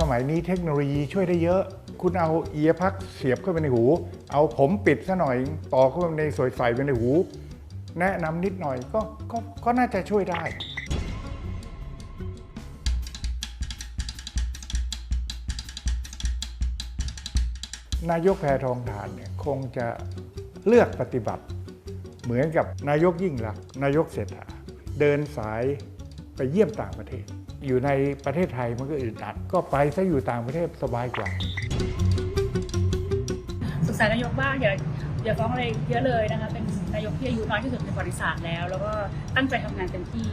สมัยนี้เทคโนโลยีช่วยได้เยอะ คุณเอาเอียพักเสียบเข้าไปในหู เอาผมปิดซะหน่อย ต่อเข้าไปในสายไฟไปในหู แนะนำนิดหน่อยก็ก็ก็น่าจะช่วยได้นายกแพทองทานเนี่ยคงจะเลือกปฏิบัติ เหมือนกับนายกยิ่งรักษณ์นายกเศรษฐาเดินสายไปเยี่ยมต่างประเทศ อยู่ในประเทศไทยมันก็อึดอัด ก็ไปซะอยู่ต่างประเทศสบายกว่าสุขสันต์นายกบ้างอย่าอย่าฟ้องอะไรเยอะเลยนะคะ เป็นนายกที่อายุน้อยที่สุดในประวัติศาสตร์แล้ว แล้วก็ตั้งใจทำงานเต็มที่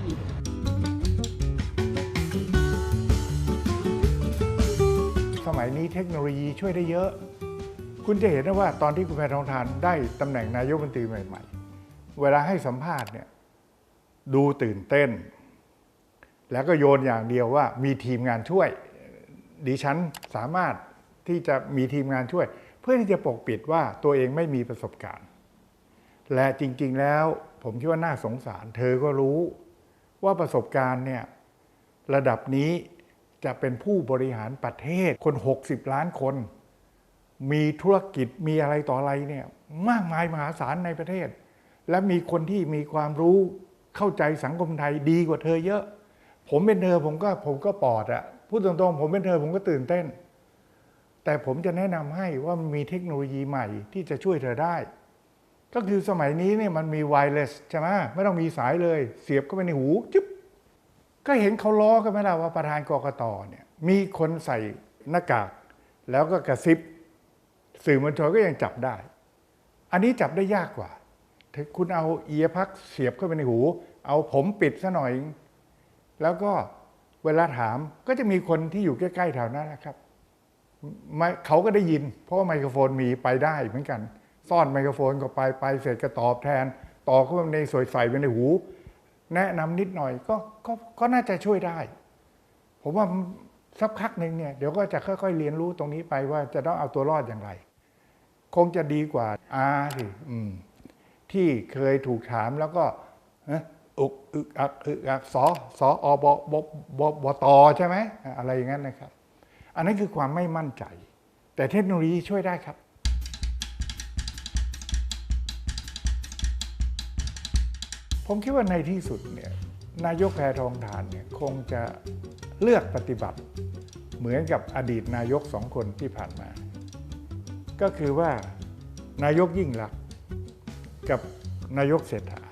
สมัยนี้เทคโนโลยีช่วยได้เยอะ คุณจะเห็นนะว่าตอนที่คุณแพทองทานได้ตำแหน่งนายกรัฐมนตรีใหม่ ๆ เวลาให้สัมภาษณ์เนี่ยดูตื่นเต้น แล้วก็โยนอย่างเดียวว่ามีทีมงานช่วย ดิฉันสามารถที่จะมีทีมงานช่วย เพื่อที่จะปกปิดว่าตัวเองไม่มีประสบการณ์ และจริงๆแล้วผมคิดว่าน่าสงสาร เธอก็รู้ว่าประสบการณ์เนี่ยระดับนี้จะเป็นผู้บริหารประเทศคน 60 ล้านคน มีธุรกิจมีอะไรต่ออะไรเนี่ยมากมายมหาศาลในประเทศ และมีคนที่มีความรู้เข้าใจสังคมไทยดีกว่าเธอเยอะ ผมเป็นเธอผมก็ผมก็ปอดอะพูดตรงๆ ผมเป็นเธอผมก็ตื่นเต้น แต่ผมจะแนะนำให้ว่ามันมีเทคโนโลยีใหม่ที่จะช่วยเธอได้ ก็คือสมัยนี้เนี่ยมันมีไวเลสใช่ไหมไม่ต้องมีสายเลย เสียบเข้าไปในหูจึ๊บก็เห็นเขาล้อกันไหมล่ะว่าประธานกกตเนี่ย มีคนใส่หน้ากาก แล้วก็กระซิบ สื่อมวลชนก็ยังจับได้ อันนี้จับได้ยากกว่าถ้าคุณเอาเอียพักเสียบเข้าไปในหู เอาผมปิดซะหน่อย แล้วก็เวลาถามก็จะมีคนที่อยู่ใกล้ๆแถวนั้นนะครับเขาก็ได้ยิน เพราะว่าไมโครโฟนมีไปได้เหมือนกัน ซ่อนไมโครโฟนก็ไปไปเสร็จก็ตอบแทนต่อเข้าไปในสายไฟไปในหู แนะนำนิดหน่อยก็ก็ก็น่าจะช่วยได้ ผมว่าสักพักหนึ่งเนี่ยเดี๋ยวก็จะค่อยๆเรียนรู้ตรงนี้ไปว่าจะต้องเอาตัวรอดอย่างไร คงจะดีกว่าอาที่เคยถูกถามแล้วก็ อ๊ะอุกอึกอักอึกอักสอสออบบบบบตใช่ไหมอะไรอย่างนั้นนะครับ อันนั้นคือความไม่มั่นใจ แต่เทคโนโลยีช่วยได้ครับผมคิดว่าในที่สุดเนี่ยนายกแพทองทานเนี่ยคงจะเลือกปฏิบัติเหมือนกับอดีตนายกสองคนที่ผ่านมา ก็คือว่านายกยิ่งรักษณ์กับนายกเศรษฐา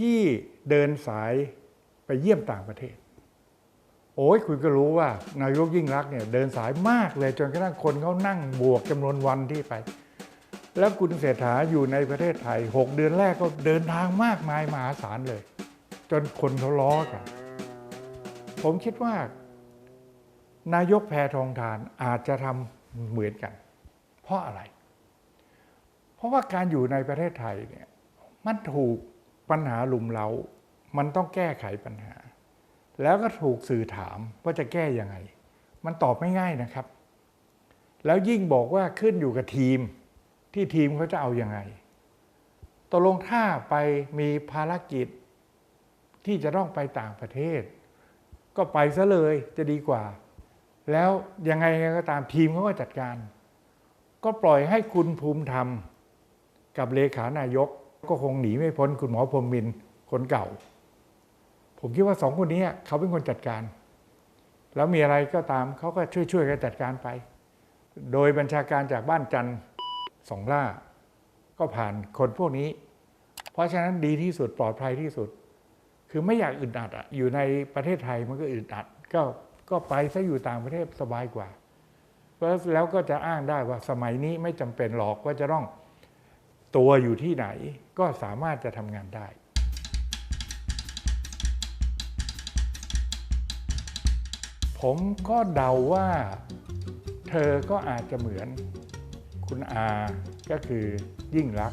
ที่เดินสายไปเยี่ยมต่างประเทศ โอ้ยคุณก็รู้ว่านายกยิ่งรักเนี่ยเดินสายมากเลยจนกระทั่งคนเขานั่งบวกจำนวนวันที่ไป แล้วคุณเศรษฐาอยู่ในประเทศไทย 6 เดือนแรกก็เดินทางมากมายมหาศาลเลย จนคนเขาล้อกัน ผมคิดว่า นายกแพทองทานอาจจะทำเหมือนกัน เพราะอะไร เพราะว่าการอยู่ในประเทศไทยเนี่ยมันถูก ปัญหาหลุมเรา มันต้องแก้ไขปัญหา แล้วก็ถูกสื่อถามว่าจะแก้ยังไง มันตอบไม่ง่ายนะครับ แล้วยิ่งบอกว่าขึ้นอยู่กับทีมที่ทีมเขาจะเอาอยัางไงตกลงถ้าไปมีภารกิจที่จะต้องไปต่างประเทศ ก็ไปซะเลยจะดีกว่า แล้วยังไงก็ตามทีมเขาก็จัดการ ก็ปล่อยให้คุณภูมิธรรม กับเลขานายก ก็คงหนีไม่พ้นคุณหมอพรมมินคนเก่า ผมคิดว่าสองคนนี้เขาเป็นคนจัดการ แล้วมีอะไรก็ตามเขาก็ช่วยๆกันจัดการไป โดยบัญชาการจากบ้านจันทร์สองล่า ก็ผ่านคนพวกนี้ เพราะฉะนั้นดีที่สุดปลอดภัยที่สุด คือไม่อยากอึดอัดอะอยู่ในประเทศไทยมันก็อึดอัดก็ก็ไปซะอยู่ต่างประเทศสบายกว่าแล้วก็จะอ้างได้ว่าสมัยนี้ไม่จำเป็นหรอกว่าจะต้อง ตัวอยู่ที่ไหนก็สามารถจะทำงานได้ผมก็เดาว่าเธอก็อาจจะเหมือนคุณอาก็คือยิ่งรัก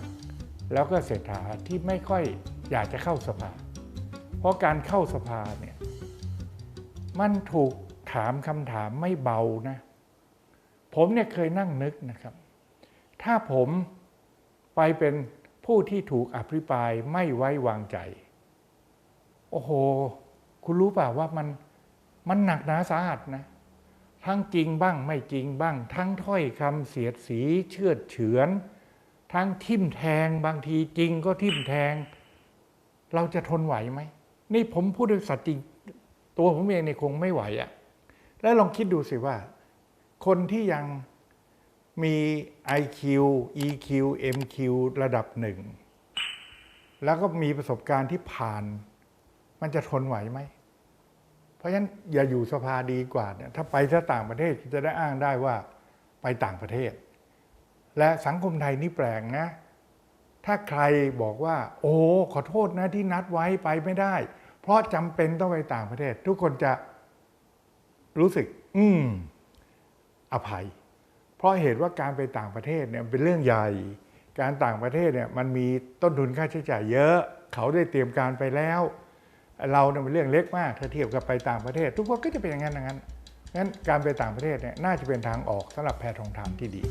แล้วก็เศรษฐาที่ไม่ค่อยอยากจะเข้าสภา เพราะการเข้าสภาเนี่ยมันถูกถามคำถามไม่เบานะ ผมเนี่ยเคยนั่งนึกนะครับ ถ้าผม ไปเป็นผู้ที่ถูกอภิปรายไม่ไว้วางใจ โอ้โห คุณรู้เปล่าว่ามันมันหนักหนาสาหัสนะ ทั้งจริงบ้างไม่จริงบ้าง ทั้งถ้อยคำเสียดสีเชื่อเฉือน ทั้งทิ่มแทงบางทีจริงก็ทิ่มแทง เราจะทนไหวไหม นี่ผมพูดด้วยสัตย์จริง ตัวผมเองเนี่ยคงไม่ไหวอะ่ะ แล้วลองคิดดูสิว่า คนที่ยัง มี IQ EQ MQ ระดับหนึ่ง แล้วก็มีประสบการณ์ที่ผ่าน มันจะทนไหวไหม เพราะฉะนั้นอย่าอยู่สภาดีกว่าเนี่ยถ้าไปถ้าต่างประเทศจะได้อ้างได้ว่าไปต่างประเทศ และสังคมไทยนี่แปลกนะ ถ้าใครบอกว่า โอ้ขอโทษนะที่นัดไว้ไปไม่ได้ เพราะจำเป็นต้องไปต่างประเทศ ทุกคนจะรู้สึก อืมอภัย เพราะเหตุว่าการไปต่างประเทศเนี่ยเป็นเรื่องใหญ่ การต่างประเทศเนี่ยมันมีต้นทุนค่าใช้จ่ายเยอะ เขาได้เตรียมการไปแล้ว เราเนี่ยเป็นเรื่องเล็กมากถ้าเทียบกับไปต่างประเทศ ทุกคนก็จะเป็นอย่างนั้นอย่างนั้นงั้นการไปต่างประเทศเนี่ยน่าจะเป็นทางออกสำหรับแพทองทานที่ดี